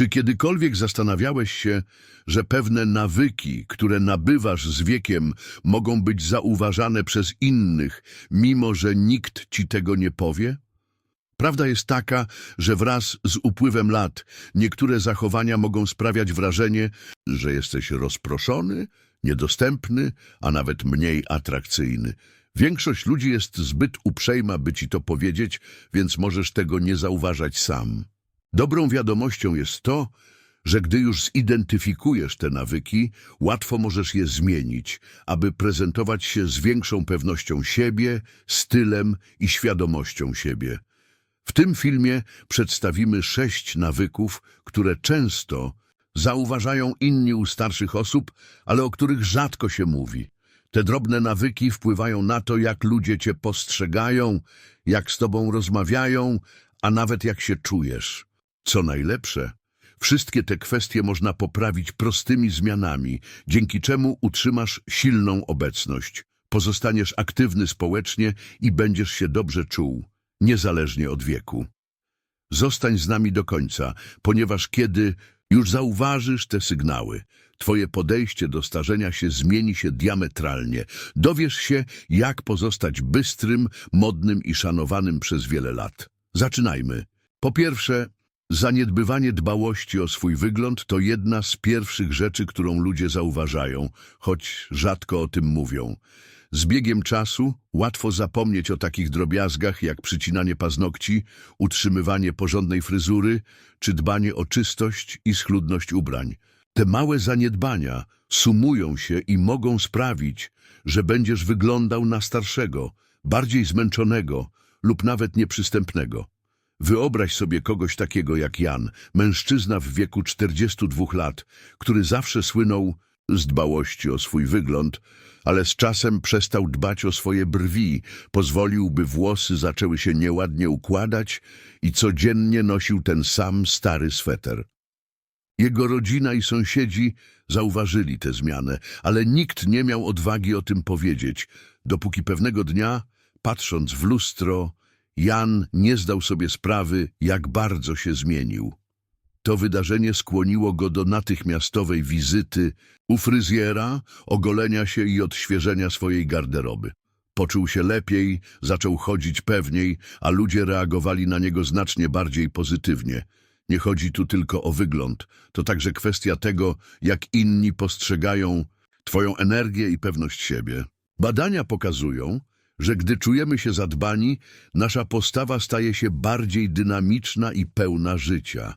Czy kiedykolwiek zastanawiałeś się, że pewne nawyki, które nabywasz z wiekiem, mogą być zauważane przez innych, mimo że nikt ci tego nie powie? Prawda jest taka, że wraz z upływem lat niektóre zachowania mogą sprawiać wrażenie, że jesteś rozproszony, niedostępny, a nawet mniej atrakcyjny. Większość ludzi jest zbyt uprzejma, by ci to powiedzieć, więc możesz tego nie zauważać sam. Dobrą wiadomością jest to, że gdy już zidentyfikujesz te nawyki, łatwo możesz je zmienić, aby prezentować się z większą pewnością siebie, stylem i świadomością siebie. W tym filmie przedstawimy sześć nawyków, które często zauważają inni u starszych osób, ale o których rzadko się mówi. Te drobne nawyki wpływają na to, jak ludzie cię postrzegają, jak z tobą rozmawiają, a nawet jak się czujesz. Co najlepsze, wszystkie te kwestie można poprawić prostymi zmianami, dzięki czemu utrzymasz silną obecność, pozostaniesz aktywny społecznie i będziesz się dobrze czuł, niezależnie od wieku. Zostań z nami do końca, ponieważ kiedy już zauważysz te sygnały, twoje podejście do starzenia się zmieni się diametralnie. Dowiesz się, jak pozostać bystrym, modnym i szanowanym przez wiele lat. Zaczynajmy. Po pierwsze, zaniedbywanie dbałości o swój wygląd to jedna z pierwszych rzeczy, którą ludzie zauważają, choć rzadko o tym mówią. Z biegiem czasu łatwo zapomnieć o takich drobiazgach jak przycinanie paznokci, utrzymywanie porządnej fryzury czy dbanie o czystość i schludność ubrań. Te małe zaniedbania sumują się i mogą sprawić, że będziesz wyglądał na starszego, bardziej zmęczonego lub nawet nieprzystępnego. Wyobraź sobie kogoś takiego jak Jan, mężczyzna w wieku 42 lat, który zawsze słynął z dbałości o swój wygląd, ale z czasem przestał dbać o swoje brwi, pozwolił, by włosy zaczęły się nieładnie układać i codziennie nosił ten sam stary sweter. Jego rodzina i sąsiedzi zauważyli tę zmianę, ale nikt nie miał odwagi o tym powiedzieć, dopóki pewnego dnia, patrząc w lustro, Jan nie zdał sobie sprawy, jak bardzo się zmienił. To wydarzenie skłoniło go do natychmiastowej wizyty u fryzjera, ogolenia się i odświeżenia swojej garderoby. Poczuł się lepiej, zaczął chodzić pewniej, a ludzie reagowali na niego znacznie bardziej pozytywnie. Nie chodzi tu tylko o wygląd, to także kwestia tego, jak inni postrzegają twoją energię i pewność siebie. Badania pokazują, że gdy czujemy się zadbani, nasza postawa staje się bardziej dynamiczna i pełna życia.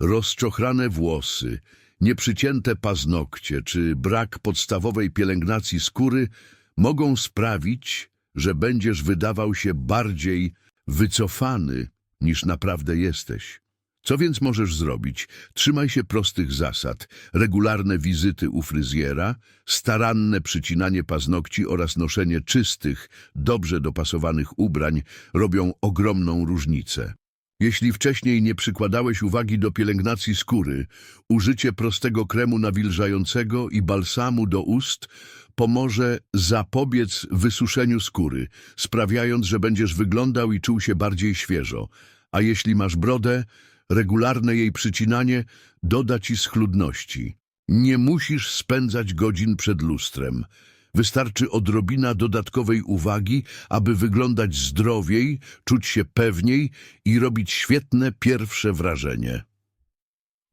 Rozczochrane włosy, nieprzycięte paznokcie czy brak podstawowej pielęgnacji skóry mogą sprawić, że będziesz wydawał się bardziej wycofany niż naprawdę jesteś. Co więc możesz zrobić? Trzymaj się prostych zasad, regularne wizyty u fryzjera, staranne przycinanie paznokci oraz noszenie czystych, dobrze dopasowanych ubrań robią ogromną różnicę. Jeśli wcześniej nie przykładałeś uwagi do pielęgnacji skóry, użycie prostego kremu nawilżającego i balsamu do ust pomoże zapobiec wysuszeniu skóry, sprawiając, że będziesz wyglądał i czuł się bardziej świeżo. A jeśli masz brodę, regularne jej przycinanie doda ci schludności. Nie musisz spędzać godzin przed lustrem. Wystarczy odrobina dodatkowej uwagi, aby wyglądać zdrowiej, czuć się pewniej i robić świetne pierwsze wrażenie.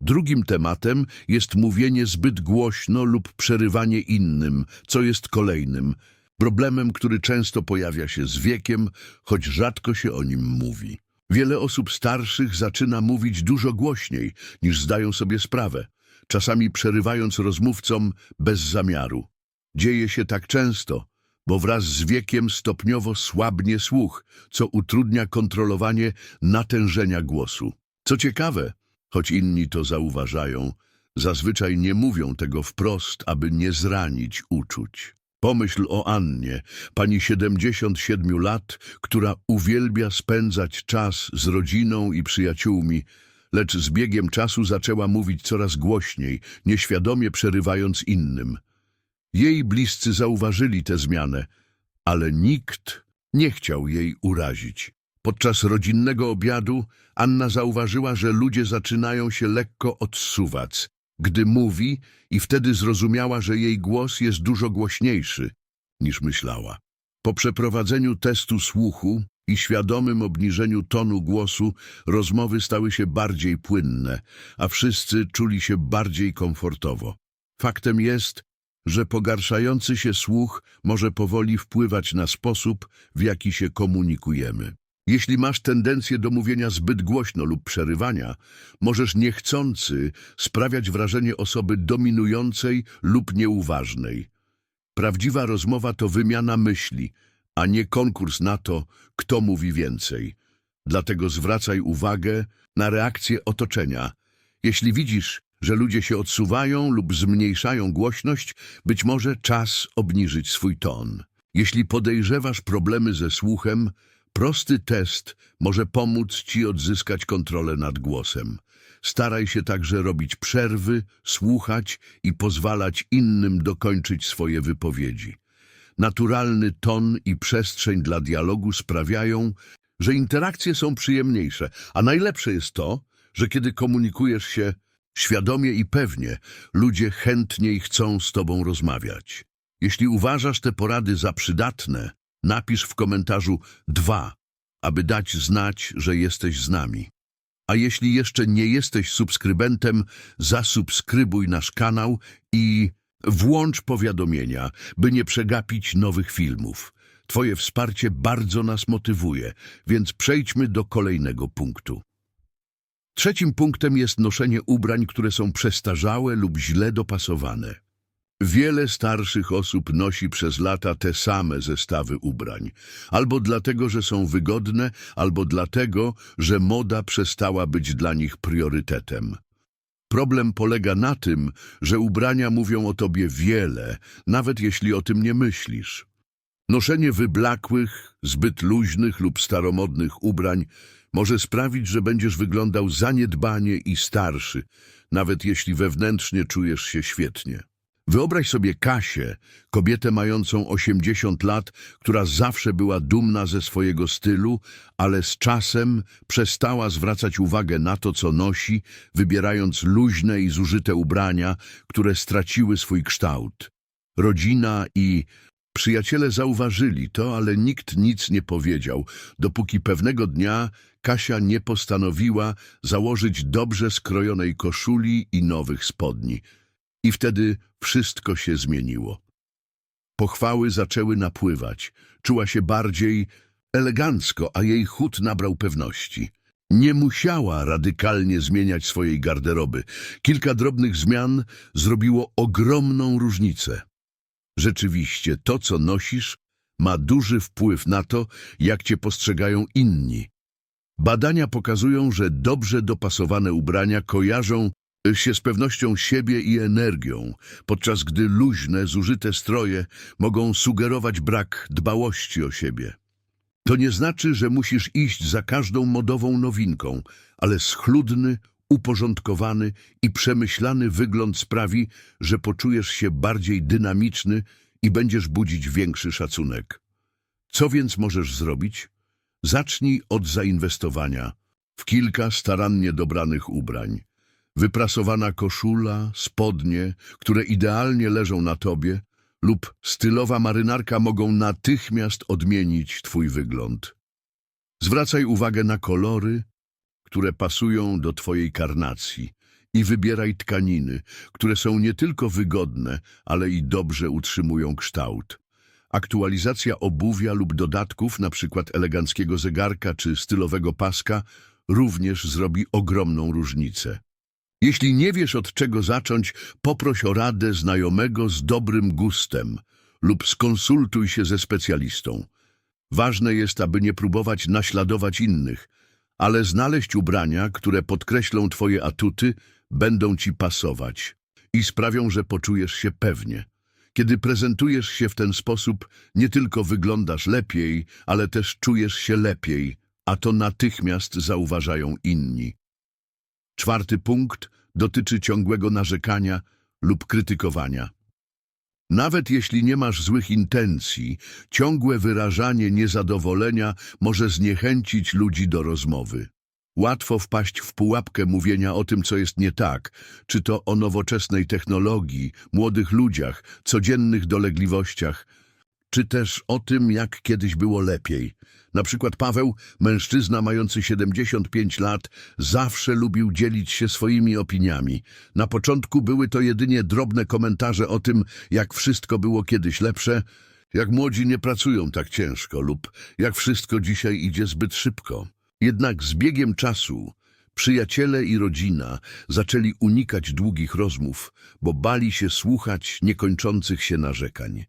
Drugim tematem jest mówienie zbyt głośno lub przerywanie innym, co jest kolejnym problemem, który często pojawia się z wiekiem, choć rzadko się o nim mówi. Wiele osób starszych zaczyna mówić dużo głośniej, niż zdają sobie sprawę, czasami przerywając rozmówcom bez zamiaru. Dzieje się tak często, bo wraz z wiekiem stopniowo słabnie słuch, co utrudnia kontrolowanie natężenia głosu. Co ciekawe, choć inni to zauważają, zazwyczaj nie mówią tego wprost, aby nie zranić uczuć. Pomyśl o Annie, pani 77 lat, która uwielbia spędzać czas z rodziną i przyjaciółmi, lecz z biegiem czasu zaczęła mówić coraz głośniej, nieświadomie przerywając innym. Jej bliscy zauważyli tę zmianę, ale nikt nie chciał jej urazić. Podczas rodzinnego obiadu Anna zauważyła, że ludzie zaczynają się lekko odsuwać, gdy mówi i wtedy zrozumiała, że jej głos jest dużo głośniejszy niż myślała. Po przeprowadzeniu testu słuchu i świadomym obniżeniu tonu głosu rozmowy stały się bardziej płynne, a wszyscy czuli się bardziej komfortowo. Faktem jest, że pogarszający się słuch może powoli wpływać na sposób, w jaki się komunikujemy. Jeśli masz tendencję do mówienia zbyt głośno lub przerywania, możesz niechcący sprawiać wrażenie osoby dominującej lub nieuważnej. Prawdziwa rozmowa to wymiana myśli, a nie konkurs na to, kto mówi więcej. Dlatego zwracaj uwagę na reakcję otoczenia. Jeśli widzisz, że ludzie się odsuwają lub zmniejszają głośność, być może czas obniżyć swój ton. Jeśli podejrzewasz problemy ze słuchem, prosty test może pomóc ci odzyskać kontrolę nad głosem. Staraj się także robić przerwy, słuchać i pozwalać innym dokończyć swoje wypowiedzi. Naturalny ton i przestrzeń dla dialogu sprawiają, że interakcje są przyjemniejsze, a najlepsze jest to, że kiedy komunikujesz się świadomie i pewnie, ludzie chętniej chcą z tobą rozmawiać. Jeśli uważasz te porady za przydatne, napisz w komentarzu 2, aby dać znać, że jesteś z nami. A jeśli jeszcze nie jesteś subskrybentem, zasubskrybuj nasz kanał i włącz powiadomienia, by nie przegapić nowych filmów. Twoje wsparcie bardzo nas motywuje, więc przejdźmy do kolejnego punktu. Trzecim punktem jest noszenie ubrań, które są przestarzałe lub źle dopasowane. Wiele starszych osób nosi przez lata te same zestawy ubrań, albo dlatego, że są wygodne, albo dlatego, że moda przestała być dla nich priorytetem. Problem polega na tym, że ubrania mówią o tobie wiele, nawet jeśli o tym nie myślisz. Noszenie wyblakłych, zbyt luźnych lub staromodnych ubrań może sprawić, że będziesz wyglądał zaniedbanie i starszy, nawet jeśli wewnętrznie czujesz się świetnie. Wyobraź sobie Kasię, kobietę mającą 80 lat, która zawsze była dumna ze swojego stylu, ale z czasem przestała zwracać uwagę na to, co nosi, wybierając luźne i zużyte ubrania, które straciły swój kształt. Rodzina i przyjaciele zauważyli to, ale nikt nic nie powiedział, dopóki pewnego dnia Kasia nie postanowiła założyć dobrze skrojonej koszuli i nowych spodni. I wtedy wszystko się zmieniło. Pochwały zaczęły napływać. Czuła się bardziej elegancko, a jej chód nabrał pewności. Nie musiała radykalnie zmieniać swojej garderoby. Kilka drobnych zmian zrobiło ogromną różnicę. Rzeczywiście, to, co nosisz, ma duży wpływ na to, jak cię postrzegają inni. Badania pokazują, że dobrze dopasowane ubrania kojarzą się z pewnością siebie i energią, podczas gdy luźne, zużyte stroje mogą sugerować brak dbałości o siebie. To nie znaczy, że musisz iść za każdą modową nowinką, ale schludny, uporządkowany i przemyślany wygląd sprawi, że poczujesz się bardziej dynamiczny i będziesz budzić większy szacunek. Co więc możesz zrobić? Zacznij od zainwestowania w kilka starannie dobranych ubrań. Wyprasowana koszula, spodnie, które idealnie leżą na tobie, lub stylowa marynarka mogą natychmiast odmienić twój wygląd. Zwracaj uwagę na kolory, które pasują do twojej karnacji i wybieraj tkaniny, które są nie tylko wygodne, ale i dobrze utrzymują kształt. Aktualizacja obuwia lub dodatków, np. eleganckiego zegarka czy stylowego paska, również zrobi ogromną różnicę. Jeśli nie wiesz od czego zacząć, poproś o radę znajomego z dobrym gustem lub skonsultuj się ze specjalistą. Ważne jest, aby nie próbować naśladować innych, ale znaleźć ubrania, które podkreślą twoje atuty, będą ci pasować i sprawią, że poczujesz się pewnie. Kiedy prezentujesz się w ten sposób, nie tylko wyglądasz lepiej, ale też czujesz się lepiej, a to natychmiast zauważają inni. Czwarty punkt dotyczy ciągłego narzekania lub krytykowania. Nawet jeśli nie masz złych intencji, ciągłe wyrażanie niezadowolenia może zniechęcić ludzi do rozmowy. Łatwo wpaść w pułapkę mówienia o tym, co jest nie tak, czy to o nowoczesnej technologii, młodych ludziach, codziennych dolegliwościach, czy też o tym, jak kiedyś było lepiej. Na przykład Paweł, mężczyzna mający 75 lat, zawsze lubił dzielić się swoimi opiniami. Na początku były to jedynie drobne komentarze o tym, jak wszystko było kiedyś lepsze, jak młodzi nie pracują tak ciężko lub jak wszystko dzisiaj idzie zbyt szybko. Jednak z biegiem czasu przyjaciele i rodzina zaczęli unikać długich rozmów, bo bali się słuchać niekończących się narzekań.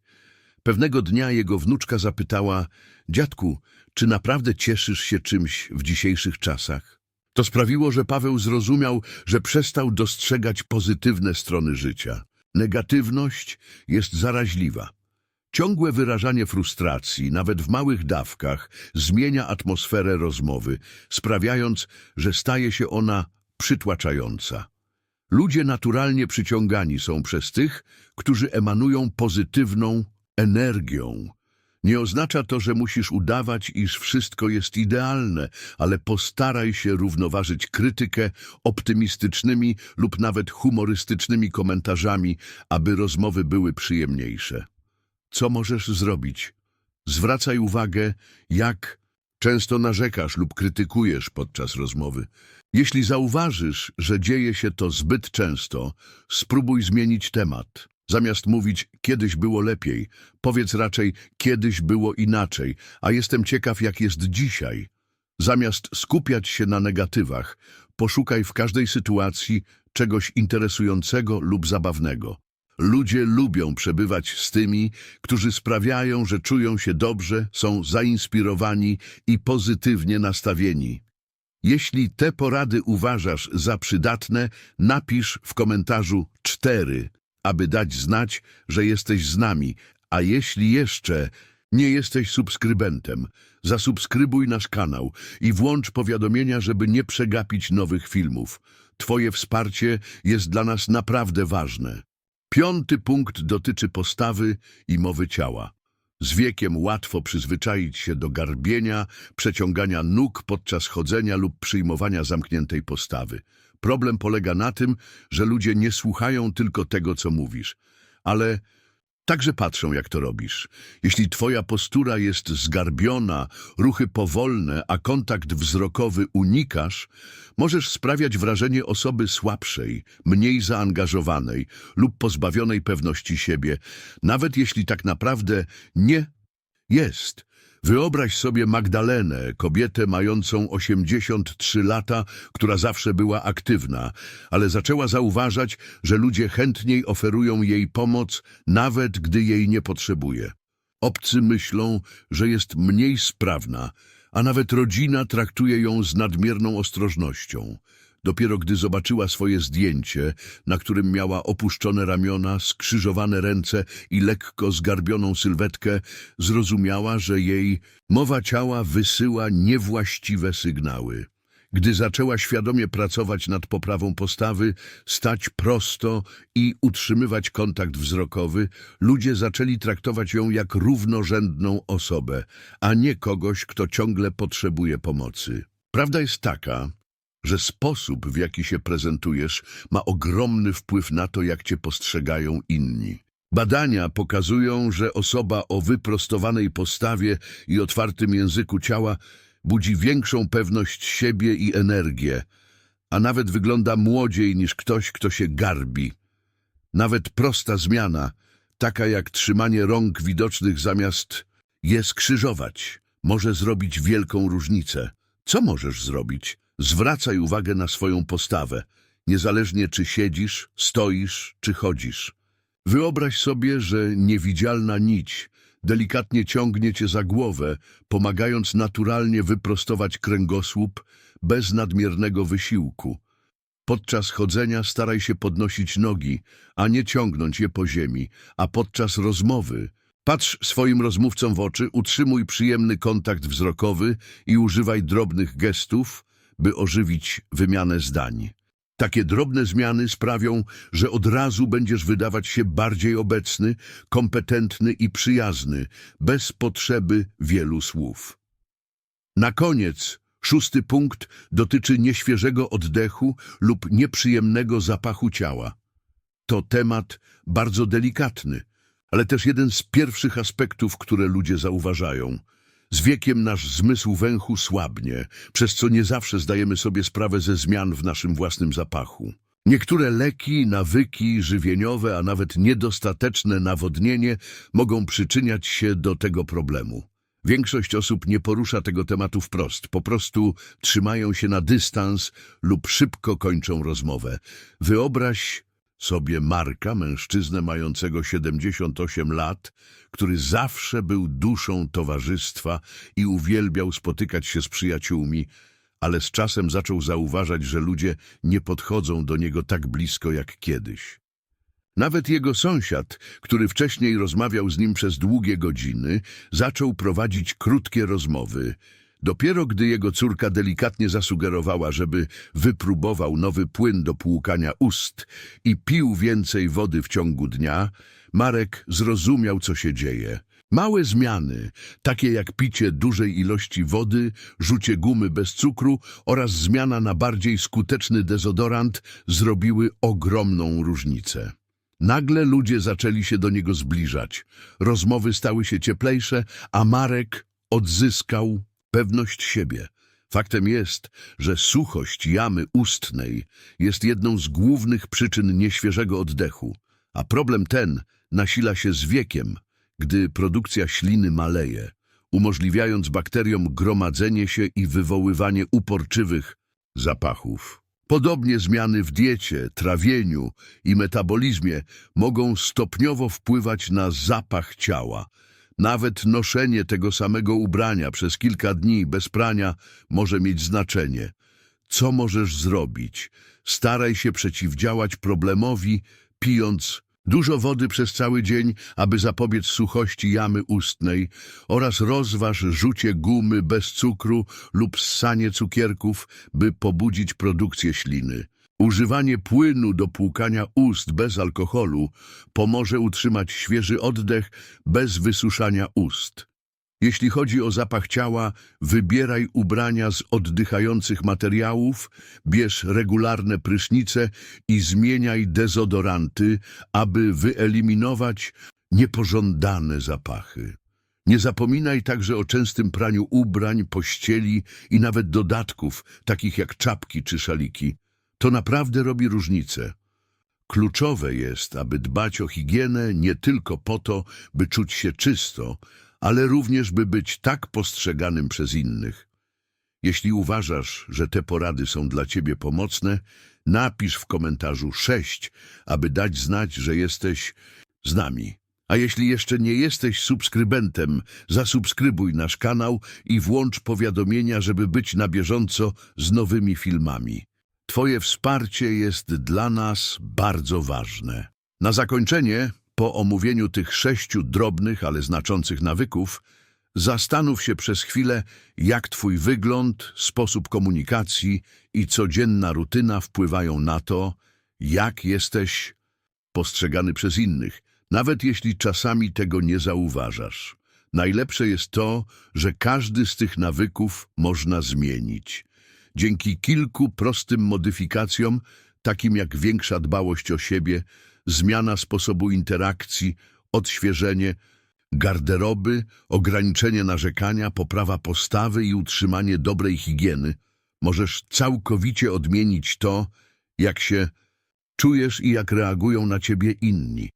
Pewnego dnia jego wnuczka zapytała, dziadku, czy naprawdę cieszysz się czymś w dzisiejszych czasach? To sprawiło, że Paweł zrozumiał, że przestał dostrzegać pozytywne strony życia. Negatywność jest zaraźliwa. Ciągłe wyrażanie frustracji, nawet w małych dawkach, zmienia atmosferę rozmowy, sprawiając, że staje się ona przytłaczająca. Ludzie naturalnie przyciągani są przez tych, którzy emanują pozytywną energią. Nie oznacza to, że musisz udawać, iż wszystko jest idealne, ale postaraj się równoważyć krytykę optymistycznymi lub nawet humorystycznymi komentarzami, aby rozmowy były przyjemniejsze. Co możesz zrobić? Zwracaj uwagę, jak często narzekasz lub krytykujesz podczas rozmowy. Jeśli zauważysz, że dzieje się to zbyt często, spróbuj zmienić temat. Zamiast mówić kiedyś było lepiej, powiedz raczej kiedyś było inaczej, a jestem ciekaw jak jest dzisiaj. Zamiast skupiać się na negatywach, poszukaj w każdej sytuacji czegoś interesującego lub zabawnego. Ludzie lubią przebywać z tymi, którzy sprawiają, że czują się dobrze, są zainspirowani i pozytywnie nastawieni. Jeśli te porady uważasz za przydatne, napisz w komentarzu 4, aby dać znać, że jesteś z nami, a jeśli jeszcze nie jesteś subskrybentem, zasubskrybuj nasz kanał i włącz powiadomienia, żeby nie przegapić nowych filmów. Twoje wsparcie jest dla nas naprawdę ważne. Piąty punkt dotyczy postawy i mowy ciała. Z wiekiem łatwo przyzwyczaić się do garbienia, przeciągania nóg podczas chodzenia lub przyjmowania zamkniętej postawy. Problem polega na tym, że ludzie nie słuchają tylko tego, co mówisz, ale także patrzą, jak to robisz. Jeśli twoja postura jest zgarbiona, ruchy powolne, a kontakt wzrokowy unikasz, możesz sprawiać wrażenie osoby słabszej, mniej zaangażowanej lub pozbawionej pewności siebie, nawet jeśli tak naprawdę nie jest. Wyobraź sobie Magdalenę, kobietę mającą 83 lata, która zawsze była aktywna, ale zaczęła zauważać, że ludzie chętniej oferują jej pomoc, nawet gdy jej nie potrzebuje. Obcy myślą, że jest mniej sprawna, a nawet rodzina traktuje ją z nadmierną ostrożnością. Dopiero gdy zobaczyła swoje zdjęcie, na którym miała opuszczone ramiona, skrzyżowane ręce i lekko zgarbioną sylwetkę, zrozumiała, że jej mowa ciała wysyła niewłaściwe sygnały. Gdy zaczęła świadomie pracować nad poprawą postawy, stać prosto i utrzymywać kontakt wzrokowy, ludzie zaczęli traktować ją jak równorzędną osobę, a nie kogoś, kto ciągle potrzebuje pomocy. Prawda jest taka, że sposób, w jaki się prezentujesz, ma ogromny wpływ na to, jak cię postrzegają inni. Badania pokazują, że osoba o wyprostowanej postawie i otwartym języku ciała budzi większą pewność siebie i energię, a nawet wygląda młodziej niż ktoś, kto się garbi. Nawet prosta zmiana, taka jak trzymanie rąk widocznych zamiast je skrzyżować, może zrobić wielką różnicę. Co możesz zrobić? Zwracaj uwagę na swoją postawę, niezależnie czy siedzisz, stoisz czy chodzisz. Wyobraź sobie, że niewidzialna nić delikatnie ciągnie cię za głowę, pomagając naturalnie wyprostować kręgosłup bez nadmiernego wysiłku. Podczas chodzenia staraj się podnosić nogi, a nie ciągnąć je po ziemi, a podczas rozmowy patrz swoim rozmówcom w oczy, utrzymuj przyjemny kontakt wzrokowy i używaj drobnych gestów, by ożywić wymianę zdań. Takie drobne zmiany sprawią, że od razu będziesz wydawać się bardziej obecny, kompetentny i przyjazny, bez potrzeby wielu słów. Na koniec, szósty punkt dotyczy nieświeżego oddechu lub nieprzyjemnego zapachu ciała. To temat bardzo delikatny, ale też jeden z pierwszych aspektów, które ludzie zauważają. Z wiekiem nasz zmysł węchu słabnie, przez co nie zawsze zdajemy sobie sprawę ze zmian w naszym własnym zapachu. Niektóre leki, nawyki żywieniowe, a nawet niedostateczne nawodnienie mogą przyczyniać się do tego problemu. Większość osób nie porusza tego tematu wprost, po prostu trzymają się na dystans lub szybko kończą rozmowę. Wyobraź sobie Marka, mężczyznę mającego 78 lat, który zawsze był duszą towarzystwa i uwielbiał spotykać się z przyjaciółmi, ale z czasem zaczął zauważać, że ludzie nie podchodzą do niego tak blisko jak kiedyś. Nawet jego sąsiad, który wcześniej rozmawiał z nim przez długie godziny, zaczął prowadzić krótkie rozmowy. Dopiero gdy jego córka delikatnie zasugerowała, żeby wypróbował nowy płyn do płukania ust i pił więcej wody w ciągu dnia, Marek zrozumiał, co się dzieje. Małe zmiany, takie jak picie dużej ilości wody, rzucie gumy bez cukru oraz zmiana na bardziej skuteczny dezodorant zrobiły ogromną różnicę. Nagle ludzie zaczęli się do niego zbliżać. Rozmowy stały się cieplejsze, a Marek odzyskał pewność siebie. Faktem jest, że suchość jamy ustnej jest jedną z głównych przyczyn nieświeżego oddechu, a problem ten nasila się z wiekiem, gdy produkcja śliny maleje, umożliwiając bakteriom gromadzenie się i wywoływanie uporczywych zapachów. Podobnie zmiany w diecie, trawieniu i metabolizmie mogą stopniowo wpływać na zapach ciała. Nawet noszenie tego samego ubrania przez kilka dni bez prania może mieć znaczenie. Co możesz zrobić? Staraj się przeciwdziałać problemowi, pijąc dużo wody przez cały dzień, aby zapobiec suchości jamy ustnej oraz rozważ rzucie gumy bez cukru lub ssanie cukierków, by pobudzić produkcję śliny. Używanie płynu do płukania ust bez alkoholu pomoże utrzymać świeży oddech bez wysuszania ust. Jeśli chodzi o zapach ciała, wybieraj ubrania z oddychających materiałów, bierz regularne prysznice i zmieniaj dezodoranty, aby wyeliminować niepożądane zapachy. Nie zapominaj także o częstym praniu ubrań, pościeli i nawet dodatków, takich jak czapki czy szaliki. To naprawdę robi różnicę. Kluczowe jest, aby dbać o higienę nie tylko po to, by czuć się czysto, ale również by być tak postrzeganym przez innych. Jeśli uważasz, że te porady są dla Ciebie pomocne, napisz w komentarzu 6, aby dać znać, że jesteś z nami. A jeśli jeszcze nie jesteś subskrybentem, zasubskrybuj nasz kanał i włącz powiadomienia, żeby być na bieżąco z nowymi filmami. Twoje wsparcie jest dla nas bardzo ważne. Na zakończenie, po omówieniu tych sześciu drobnych, ale znaczących nawyków, zastanów się przez chwilę, jak Twój wygląd, sposób komunikacji i codzienna rutyna wpływają na to, jak jesteś postrzegany przez innych, nawet jeśli czasami tego nie zauważasz. Najlepsze jest to, że każdy z tych nawyków można zmienić. Dzięki kilku prostym modyfikacjom, takim jak większa dbałość o siebie, zmiana sposobu interakcji, odświeżenie garderoby, ograniczenie narzekania, poprawa postawy i utrzymanie dobrej higieny, możesz całkowicie odmienić to, jak się czujesz i jak reagują na ciebie inni.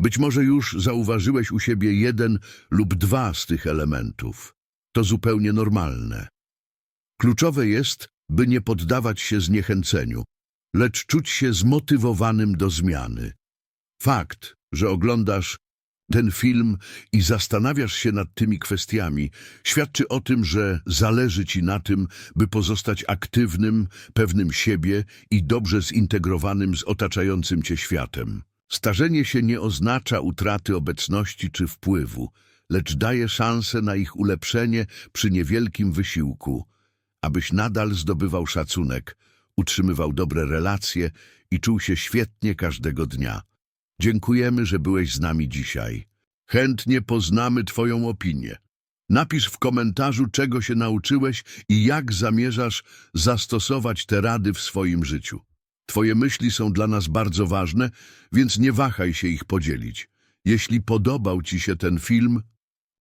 Być może już zauważyłeś u siebie jeden lub dwa z tych elementów. To zupełnie normalne. Kluczowe jest, by nie poddawać się zniechęceniu, lecz czuć się zmotywowanym do zmiany. Fakt, że oglądasz ten film i zastanawiasz się nad tymi kwestiami, świadczy o tym, że zależy ci na tym, by pozostać aktywnym, pewnym siebie i dobrze zintegrowanym z otaczającym cię światem. Starzenie się nie oznacza utraty obecności czy wpływu, lecz daje szansę na ich ulepszenie przy niewielkim wysiłku, abyś nadal zdobywał szacunek, utrzymywał dobre relacje i czuł się świetnie każdego dnia. Dziękujemy, że byłeś z nami dzisiaj. Chętnie poznamy Twoją opinię. Napisz w komentarzu, czego się nauczyłeś i jak zamierzasz zastosować te rady w swoim życiu. Twoje myśli są dla nas bardzo ważne, więc nie wahaj się ich podzielić. Jeśli podobał Ci się ten film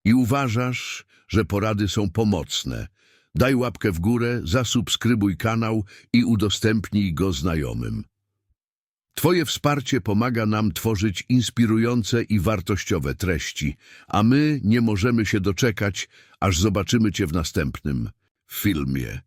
i uważasz, że porady są pomocne, daj łapkę w górę, zasubskrybuj kanał i udostępnij go znajomym. Twoje wsparcie pomaga nam tworzyć inspirujące i wartościowe treści, a my nie możemy się doczekać, aż zobaczymy Cię w następnym filmie.